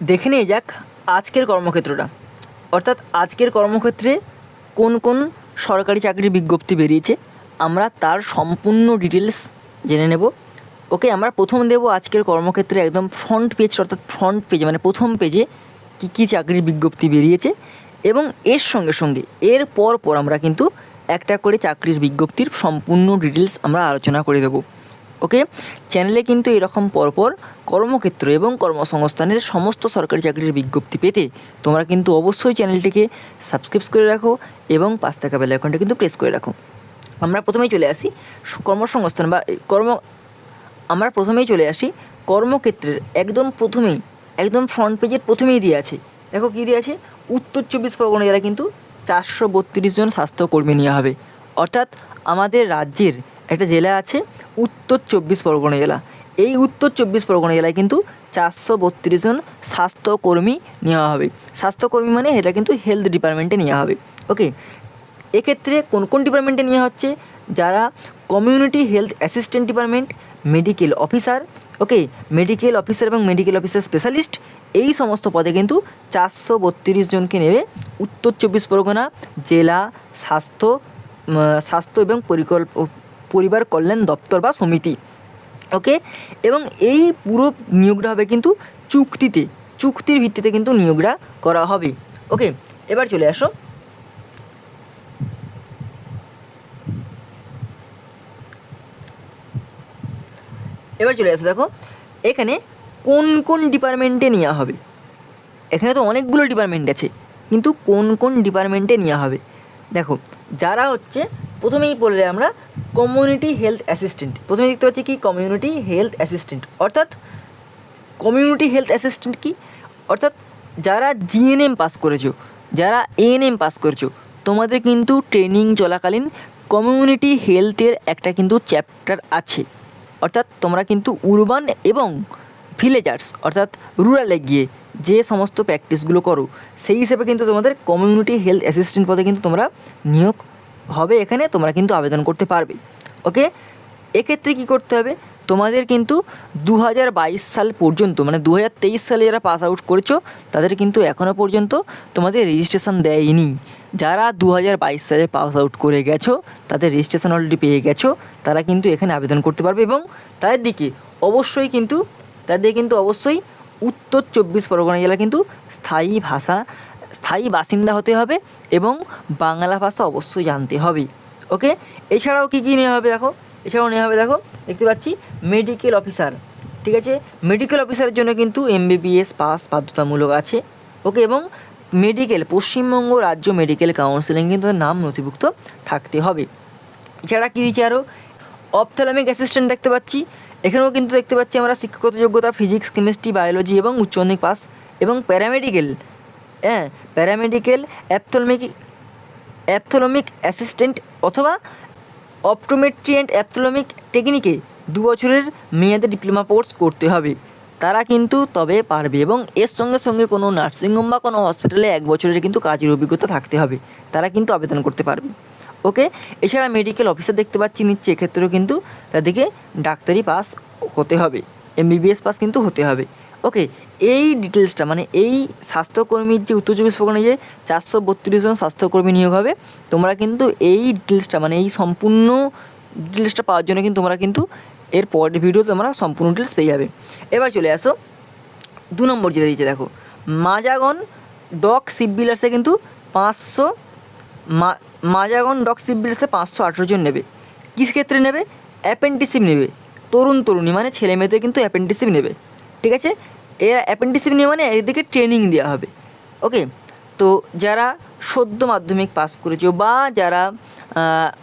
দেখে নিয়ে যাক আজকের কর্মক্ষেত্রটা। অর্থাৎ আজকের কর্মক্ষেত্রে কোন কোন সরকারি চাকরির বিজ্ঞপ্তি বেরিয়েছে, আমরা তার সম্পূর্ণ ডিটেলস জেনে নেব। ওকে, আমরা প্রথম দেব আজকের কর্মক্ষেত্রে একদম ফ্রন্ট পেজ অর্থাৎ ফ্রন্ট পেজে মানে প্রথম পেজে কী কী চাকরির বিজ্ঞপ্তি বেরিয়েছে এবং এর সঙ্গে সঙ্গে এর পর পর আমরা কিন্তু একটা করে চাকরির বিজ্ঞপ্তির সম্পূর্ণ ডিটেলস আমরা আলোচনা করে দেবো। ওকে চ্যানেলে কিন্তু এরকম পরপর কর্মক্ষেত্র এবং কর্মসংস্থানের সমস্ত সরকারি চাকরির বিজ্ঞপ্তি পেতে তোমরা কিন্তু অবশ্যই চ্যানেলটিকে সাবস্ক্রাইব করে রাখো এবং পাঁচ টাকা বেল কিন্তু প্রেস করে রাখো। আমরা প্রথমেই চলে আসি কর্মসংস্থান বা কর্ম, আমরা প্রথমেই চলে আসি কর্মক্ষেত্রের একদম প্রথমেই, একদম ফ্রন্ট পেজের প্রথমেই দিয়ে আছে। দেখো কী দিয়ে আছে? উত্তর চব্বিশ পরগনা জেলায় কিন্তু চারশো বত্রিশ জন স্বাস্থ্যকর্মী নেওয়া হবে। অর্থাৎ আমাদের রাজ্যের একটা জেলা আছে উত্তর চব্বিশ পরগনা জেলা। এই উত্তর চব্বিশ পরগনা জেলায় কিন্তু চারশো বত্রিশ জন স্বাস্থ্যকর্মী নেওয়া হবে। স্বাস্থ্যকর্মী মানে এটা কিন্তু হেলথ ডিপার্টমেন্টে নেওয়া হবে। ওকে এক্ষেত্রে কোন কোন ডিপার্টমেন্টে নেওয়া হচ্ছে? যারা community health assistant department medical officer okay medical officer এবং মেডিকেল অফিসার স্পেশালিস্ট এই সমস্ত পদে কিন্তু চারশো বত্রিশ জনকে নেবে উত্তর চব্বিশ পরগনা জেলা স্বাস্থ্য স্বাস্থ্য এবং পরিকল্প পরিবার কল্যাণ দপ্তর বা সমিতি ওকে এবং এই পুরো নিয়োগটা হবে কিন্তু চুক্তিতে, চুক্তির ভিত্তিতে কিন্তু নিয়োগটা করা হবে ওকে এবার চলে আসো। এবার চলে আসো, দেখো, এখানে কোন কোন ডিপার্টমেন্টে নেওয়া হবে? এখানে তো অনেকগুলো ডিপার্টমেন্ট আছে, কিন্তু কোন কোন ডিপার্টমেন্টে নেওয়া হবে? দেখো, যারা হচ্ছে প্রথমেই বললে আমরা কমিউনিটি হেলথ অ্যাসিস্ট্যান্ট প্রথমে দেখতে পাচ্ছি কি? কমিউনিটি হেলথ অ্যাসিস্ট্যান্ট অর্থাৎ কমিউনিটি হেলথ অ্যাসিস্ট্যান্ট কি? অর্থাৎ যারা জিএনএম পাস করেছ, যারা এএনএম পাস করেছ, তোমাদের কিন্তু ট্রেনিং চলাকালীন কমিউনিটি হেলথের একটা কিন্তু চ্যাপ্টার আছে। অর্থাৎ তোমরা কিন্তু উরবান এবং ভিলেজার্স অর্থাৎ রুরালে গিয়ে যে সমস্ত প্র্যাকটিসগুলো করো, সেই হিসেবে কিন্তু তোমাদের কমিউনিটি হেলথ অ্যাসিস্ট্যান্ট পদে কিন্তু তোমরা নিয়োগ হবে এখানে, তোমরা কিন্তু আবেদন করতে পারবে। ওকে? এক্ষেত্রে কী করতে হবে? তোমাদের কিন্তু দু হাজার বাইশ সাল পর্যন্ত মানে দু হাজার তেইশ সালে যারা পাস আউট করেছ, তাদের কিন্তু এখনও পর্যন্ত তোমাদের রেজিস্ট্রেশন দেয়নি। যারা দু হাজার বাইশ সালে পাস আউট করে গেছো, তাদের রেজিস্ট্রেশন অলরেডি পেয়ে গেছো, তারা কিন্তু এখানে আবেদন করতে পারবে এবং তাদের দিকে অবশ্যই কিন্তু, তাদের কিন্তু অবশ্যই উত্তর চব্বিশ পরগনা জেলা কিন্তু স্থায়ী ভাষা স্থায়ী বাসিন্দা হতে হবে এবং বাংলা ভাষা অবশ্যই জানতে হবে। ওকে? এছাড়াও কী কী নেওয়া হবে দেখো? এছাড়াও নেওয়া হবে দেখো? দেখতে পাচ্ছি মেডিকেল অফিসার ঠিক আছে? মেডিকেল অফিসারের জন্য কিন্তু এমবিবিএস পাস বাধ্যতামূলক আছে। ওকে? এবং মেডিকেল পশ্চিমবঙ্গ রাজ্য মেডিকেল কাউন্সিলিং কিন্তু নাম নথিভুক্ত থাকতে হবে। এছাড়া কী দিচ্ছে আরও অপথ্যালামিক অ্যাসিস্ট্যান্ট দেখতে পাচ্ছি। এখানেও কিন্তু দেখতে পাচ্ছি আমরা শিক্ষাগত যোগ্যতা ফিজিক্স কেমিস্ট্রি বায়োলজি এবং উচ্চ মাধ্যমিক পাস এবং paramedical paramedical ophthalmic ophthalmic assistant অথবা অপটোমেট্রি অ্যান্ড অ্যাপথলমিক টেকনিকে দু বছরের মেয়াদে ডিপ্লোমা কোর্স করতে হবে। তারা কিন্তু তবে পারবে এবং এর সঙ্গে সঙ্গে কোনো নার্সিংহোম বা কোনো হসপিটালে এক বছরের কিন্তু কাজের অভিজ্ঞতা থাকতে হবে। তারা কিন্তু আবেদন করতে পারবে। ওকে? এছাড়া মেডিকেল অফিসার দেখতে পাচ্ছি নিচ্ছে, এক্ষেত্রেও কিন্তু তাদেরকে ডাক্তারি পাস হতে হবে। এমবিবিএস পাস কিন্তু হতে হবে। ওকে এই ডিটেলসটা মানে এই স্বাস্থ্যকর্মীর যে উত্তর চব্বিশ পরগনায় যে চারশো বত্রিশ জন স্বাস্থ্যকর্মী নিয়োগ হবে, তোমরা কিন্তু এই ডিটেলসটা মানে এই সম্পূর্ণ ডিটেলসটা পাওয়ার জন্য কিন্তু তোমরা কিন্তু এর পরের ভিডিওতে তোমরা সম্পূর্ণ ডিটেলস পেয়ে যাবে। এবার চলে আসো, দু নম্বর যেটা দিয়েছে দেখো, মাজাগন ডক শিপ বিল্ডার্সে কিন্তু পাঁচশো মাজাগন ডক শিপ বিল্ডার্সে পাঁচশো আঠেরো জন নেবে। কিস ক্ষেত্রে নেবে? অ্যাপেন্ডিসিপ নেবে। তরুণ তরুণী মানে ছেলে মেয়েদের কিন্তু অ্যাপেন্ডিসিপ নেবে। ঠিক আছে? এরা অ্যাপেন্ডিসিপ নিয়ে মানে এদেরকে ট্রেনিং দেওয়া হবে। ওকে তো যারা সদ্য মাধ্যমিক পাস করেছ বা যারা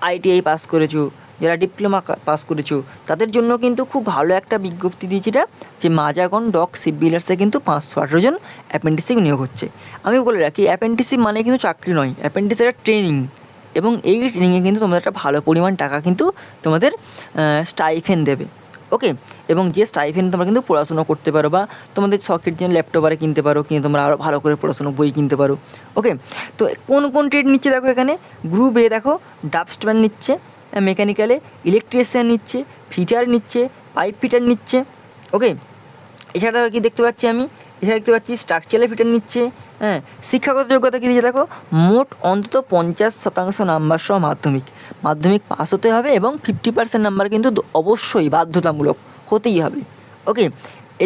আইটিআই পাস করেছ, যারা ডিপ্লোমা পাস করেছ, তাদের জন্য কিন্তু খুব ভালো একটা বিজ্ঞপ্তি দিয়েছে এটা, যে মাজাগন ডক শিপ বিল্ডার্সে কিন্তু পাঁচশো আঠেরো জন অ্যাপেন্ডিসিপ নিয়োগ হচ্ছে। আমি বলে রাখি অ্যাপেন্ডিসিপ মানে কিন্তু চাকরি নয় অ্যাপেন্ডিস একটা ট্রেনিং এবং এই ট্রেনিংয়ে কিন্তু তোমাদের একটা ভালো পরিমাণ টাকা কিন্তু তোমাদের স্টাইফেন দেবে। ওকে এবং যে স্টাইফেন তোমরা কিন্তু পড়াশোনা করতে পারো বা তোমাদের শখের জন্য ল্যাপটপ আরে কিনতে পারো কিন্তু তোমরা আরও ভালো করে পড়াশোনা বই কিনতে পারো। ওকে তো কোন কোন ট্রেড নিচ্ছে দেখো এখানে? গ্রুপ এ দেখো ডাবস্টম্যান নিচ্ছে মেকানিক্যালে ইলেকট্রিশিয়ান নিচ্ছে ফিটার নিচ্ছে পাইপ ফিটার নিচ্ছে। ওকে এছাড়া কি দেখতে পাচ্ছি আমি? এছাড়া দেখতে পাচ্ছি স্ট্রাকচারাল ফিটার নিচ্ছে হ্যাঁ শিক্ষাগত যোগ্যতা কী দিয়েছে দেখো? মোট অন্তত পঞ্চাশ শতাংশ নাম্বার সহ মাধ্যমিক। মাধ্যমিক পাস হতে হবে এবং ফিফটি পার্সেন্ট নাম্বার কিন্তু অবশ্যই বাধ্যতামূলক হতেই হবে। ওকে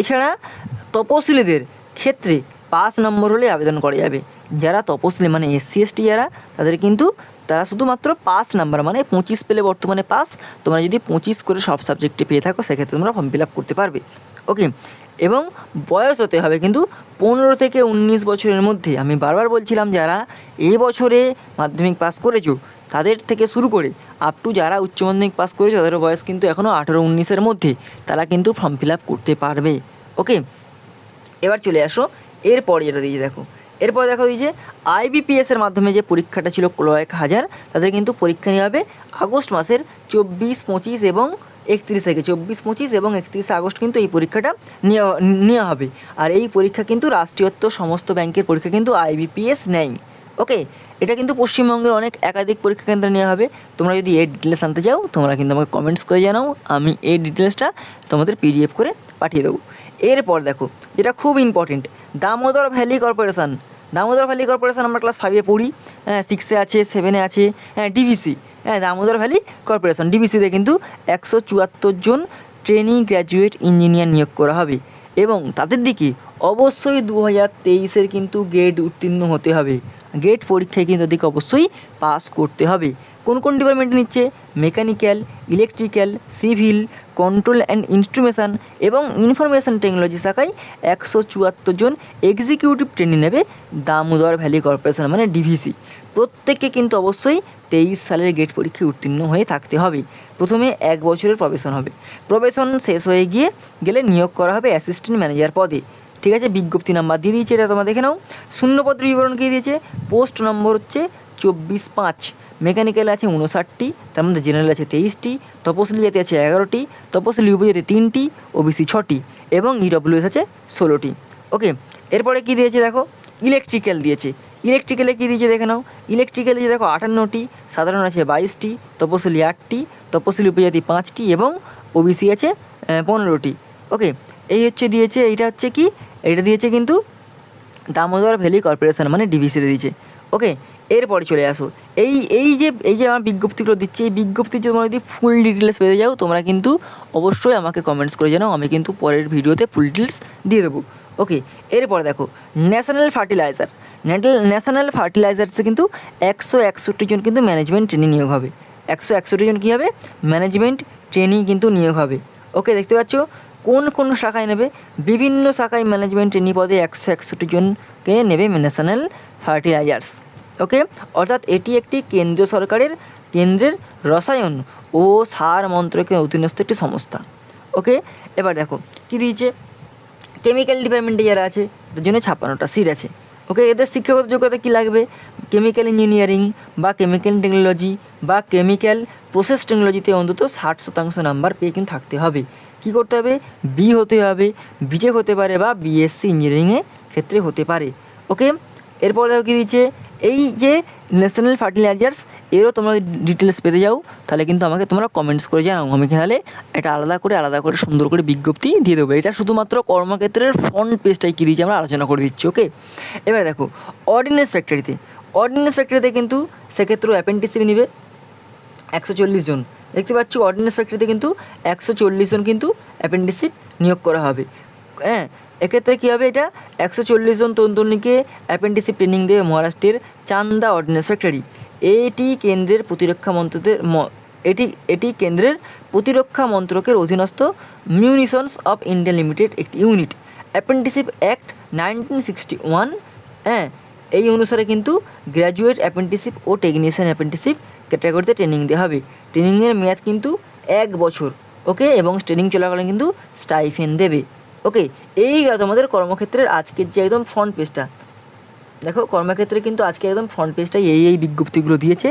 এছাড়া তপশিলীদের ক্ষেত্রে পাঁচ নম্বর হলে আবেদন করা যাবে। যারা তপশিলি মানে এসসি এসটি যারা, তাদের কিন্তু তারা শুধুমাত্র পাস নাম্বার মানে পঁচিশ পেলে বর্তমানে পাস। তোমরা যদি পঁচিশ করে সব সাবজেক্টে পেয়ে থাকো, সেক্ষেত্রে তোমরা ফর্ম ফিল আপ করতে পারবে। ওকে এবং বয়স হতে হবে কিন্তু পনেরো থেকে উনিশ বছরের মধ্যে। আমি বারবার বলছিলাম যারা এই বছরে মাধ্যমিক পাস করেছ, তাদের থেকে শুরু করে আপ টু যারা উচ্চ মাধ্যমিক পাস করেছ, তাদের বয়স কিন্তু এখনও আঠেরো উনিশের মধ্যে, তারা কিন্তু ফর্ম ফিল আপ করতে পারবে। ওকে এবার চলে আসো। এরপর যেটা দিয়েছে দেখো, এরপর দেখো দিয়েছে আইবিপিএস এর মাধ্যমে যে পরীক্ষাটা ছিল কয়েক হাজার, তাদের কিন্তু পরীক্ষা নেওয়া হবে আগস্ট মাসের চব্বিশ, পঁচিশ এবং একত্রিশ থেকে চব্বিশ, পঁচিশ এবং একত্রিশে আগস্ট কিন্তু এই পরীক্ষাটা নেওয়া নেওয়া হবে। আর এই পরীক্ষা কিন্তু রাষ্ট্রীয়ত্ব সমস্ত ব্যাংকের পরীক্ষা কিন্তু আইবিপিএস নেয়। ওকে? এটা কিন্তু পশ্চিমবঙ্গের অনেক একাধিক পরীক্ষা কেন্দ্রে নেওয়া হবে। তোমরা যদি এর ডিটেলস আনতে চাও, তোমরা কিন্তু আমাকে কমেন্টস করে জানাও। আমি এই ডিটেলসটা তোমাদের পিডিএফ করে পাঠিয়ে দেবো। এরপর দেখো, যেটা খুব important Damodar valley corporation. Damodar valley corporation আমরা ক্লাস ফাইভে পড়ি। হ্যাঁ সিক্সে আছে সেভেনে আছে হ্যাঁ ডিভিসি হ্যাঁ দামোদর ভ্যালি কর্পোরেশন। ডিভিসিতে কিন্তু একশো চুয়াত্তর জন ট্রেনিং গ্র্যাজুয়েট ইঞ্জিনিয়ার নিয়োগ করা হবে। এবং তাদের দিকে অবশ্যই দু হাজার তেইশের কিন্তু গেট উত্তীর্ণ হতে হবে। গেট পরীক্ষায় কিন্তু তাদেরকে অবশ্যই পাস করতে হবে। কোন কোন ডিপার্টমেন্টে নিচ্ছে? Mechanical electrical civil control and instrumentation এবং ইনফরমেশন টেকনোলজি শাখায় একশো চুয়াত্তর জন এক্সিকিউটিভ ট্রেনিং নেবে দামোদর ভ্যালি কর্পোরেশন মানে ডিভিসি প্রত্যেককে কিন্তু অবশ্যই তেইশ সালের গেট পরীক্ষায় উত্তীর্ণ হয়ে থাকতে হবে। প্রথমে এক বছরের প্রবেশন হবে। প্রবেশন শেষ হয়ে গিয়ে গেলে নিয়োগ করা হবে অ্যাসিস্ট্যান্ট ম্যানেজার পদে। ঠিক আছে? বিজ্ঞপ্তি নাম্বার দিয়ে দিয়েছে, এটা তোমরা দেখে নাও। শূন্যপত্র বিবরণ কী দিয়েছে? পোস্ট নম্বর হচ্ছে চব্বিশ পাঁচ। মেকানিক্যাল আছে উনষাটটি তার মধ্যে জেনারেল আছে তেইশটি, তপশিলি জাতি আছে এগারোটি, তপশিলি উপজাতি তিনটি ও ওবিসি ছটি এবং ইডব্লিউএস আছে ষোলোটি। ওকে, এরপরে কী দিয়েছে দেখো? ইলেকট্রিক্যাল দিয়েছে। ইলেকট্রিক্যালে কী দিয়েছে দেখে নাও। ইলেকট্রিক্যাল দিয়েছে দেখো আটান্নটি, সাধারণ আছে বাইশটি, তপশিলি আটটি, তপশিলি উপজাতি পাঁচটি এবং ওবিসি আছে পনেরোটি। ওকে, এই হচ্ছে দিয়েছে, এইটা হচ্ছে কি? এটা দিয়েছে কিন্তু দামোদর ভ্যালি কর্পোরেশন মানে ডিভিসিতে দিয়েছে। ওকে এরপরে চলে আসো। এই এই যে এই যে আমার বিজ্ঞপ্তিগুলো দিচ্ছে, এই বিজ্ঞপ্তির তোমরা যদি ফুল ডিটেলস পেতে যাও, তোমরা কিন্তু অবশ্যই আমাকে কমেন্টস করে জানাও, আমি কিন্তু পরের ভিডিওতে ফুল ডিটেলস দিয়ে দেবো। ওকে এরপর দেখো ন্যাশনাল ফার্টিলাইজার ন্যাশনাল ফার্টিলাইজার্সে কিন্তু একশো একষট্টি জন কিন্তু ম্যানেজমেন্ট ট্রেনিং নিয়োগ হবে। একশো একষট্টি জন কী হবে? ম্যানেজমেন্ট ট্রেনিং কিন্তু নিয়োগ হবে। ওকে দেখতে পাচ্ছ? কোন কোন শাখায় নেবে? বিভিন্ন শাখায় ম্যানেজমেন্ট ট্রেনি পদে একশো একষট্টি জনকে নেবে ন্যাশনাল ফার্টিলাইজার্স ওকে অর্থাৎ এটি একটি কেন্দ্রীয় সরকারের কেন্দ্রের রসায়ন ও সার মন্ত্রকের অধীনস্থ একটি সংস্থা। ওকে এবার দেখো, কী দিয়েছে? কেমিক্যাল ডিপার্টমেন্টে যারা আছে তার জন্য ছাপ্পান্নটা সিট আছে। ওকে এদের শিক্ষাগত যোগ্যতা কী লাগবে? কেমিক্যাল ইঞ্জিনিয়ারিং বা কেমিক্যাল টেকনোলজি বা কেমিক্যাল প্রসেস টেকনোলজিতে অন্তত ষাট শতাংশ নাম্বার পেয়ে কিন্তু থাকতে হবে। কি করতে হবে? বি হতে হবে বিটেক হতে পারে বা বিএসসি ইঞ্জিনিয়ারিংয়ের ক্ষেত্রে হতে পারে। ওকে এরপর দেখো কী দিচ্ছে এই যে ন্যাশনাল ফার্টিলাইজার্স এরও তোমরা ডিটেলস পেতে যাও, তাহলে কিন্তু আমাকে তোমরা কমেন্টস করে জানাও। আমি তাহলে এটা আলাদা করে আলাদা করে, সুন্দর করে বিজ্ঞপ্তি দিয়ে দেবো। এটা শুধুমাত্র কর্মক্ষেত্রের ফ্রন্ট পেজটাই কী দিয়েছি আমরা আলোচনা করে দিচ্ছি ওকে এবার দেখো অর্ডিনেন্স ফ্যাক্টরিতে অর্ডিনেন্স ফ্যাক্টরিতে কিন্তু সেক্ষেত্রেও অ্যাপেন্টিসিপ নিবে একশো চল্লিশ জন। দেখতে পাচ্ছ অর্ডিনেন্স ফ্যাক্টরিতে কিন্তু একশো চল্লিশ জন কিন্তু অ্যাপেন্ডিসিপ নিয়োগ করা হবে। হ্যাঁ এক্ষেত্রে কী হবে এটা? একশো চল্লিশ জন তরুণীকে অ্যাপেন্ডিসিপ ট্রেনিং দেবে মহারাষ্ট্রের চান্দা অর্ডিনেন্স ফ্যাক্টরি এটি কেন্দ্রের প্রতিরক্ষা মন্ত্রদের এটি এটি কেন্দ্রের প্রতিরক্ষা মন্ত্রকের অধীনস্থ মিউনিশনস অফ ইন্ডিয়া লিমিটেড একটি unit apprenticeship act nineteen sixty one হ্যাঁ এই অনুসারে কিন্তু গ্র্যাজুয়েট অ্যাপেন্টিসিপ ও টেকনিশিয়ান অ্যাপেন্টিসিপ ক্যাটাগরিতে ট্রেনিং দেওয়া হবে। ট্রেনিংয়ের মেয়াদ কিন্তু এক বছর ওকে এবং ট্রেনিং চলাকালীন কিন্তু স্টাইফেন দেবে। ওকে এই গেল তোমাদের কর্মক্ষেত্রের আজকের যে একদম ফ্রন্ট পেজটা দেখো, কর্মক্ষেত্রে কিন্তু আজকে একদম ফ্রন্ট পেজটাই এই এই বিজ্ঞপ্তিগুলো দিয়েছে।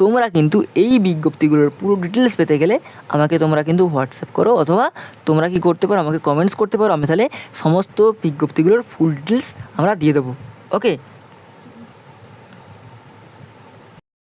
তোমরা কিন্তু এই বিজ্ঞপ্তিগুলোর পুরো ডিটেলস পেতে গেলে আমাকে তোমরা কিন্তু হোয়াটসঅ্যাপ করো অথবা তোমরা কি করতে পারো, আমাকে কমেন্টস করতে পারো। আমি তাহলে সমস্ত বিজ্ঞপ্তিগুলোর ফুল ডিটেলস আমরা দিয়ে দেবো। ওকে